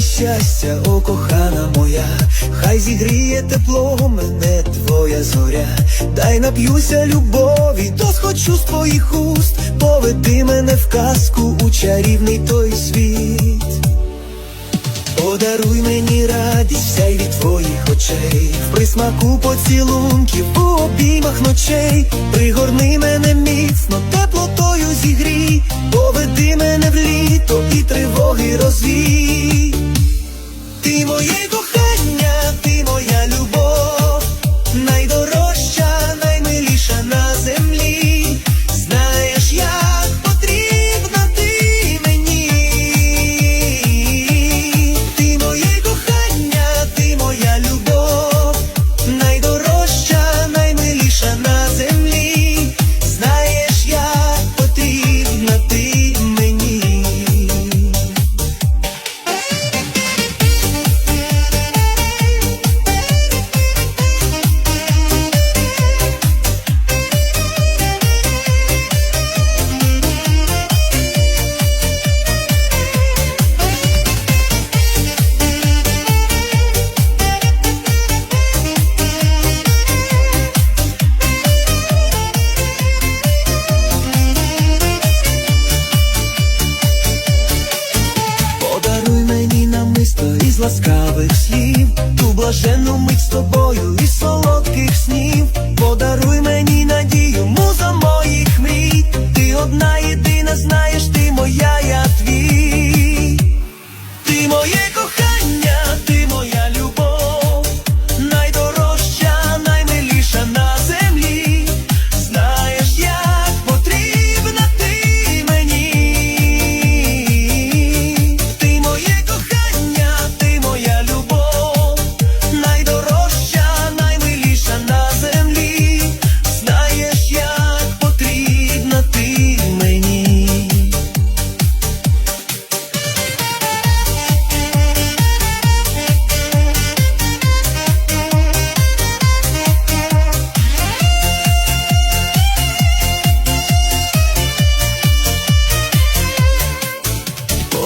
щастя, о кохана моя, хай зігріє тепло мене твоя зоря, дай нап'юся любові, то схочу з твоїх уст, поведи мене в казку у чарівний той світ. Подаруй мені радість, сяй від твоїх очей, в присмаку поцілунків у обіймах ночей, пригорни мене міцно, Assembly. Блаженну мить з тобою і солодких снів. Подаруй мені надію, муза моїх мрій. Ти одна єдина, знаєш, ти моя,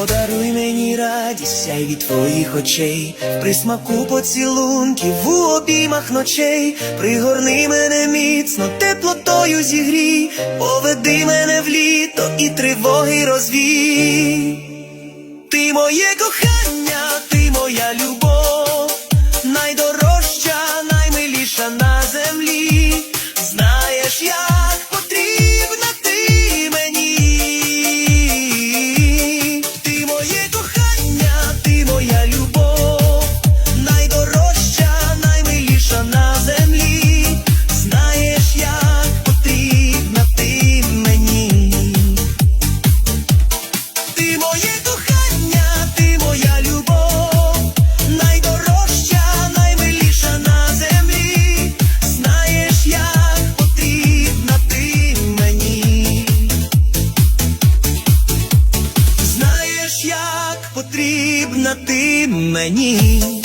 Подаруй мені радість, сяй від твоїх очей, при смаку поцілунків у обіймах ночей, пригорни мене міцно, теплотою зігрій, поведи мене в літо і тривоги розвій. Ти моє кохання, ти моя любов, потрібна ти мені.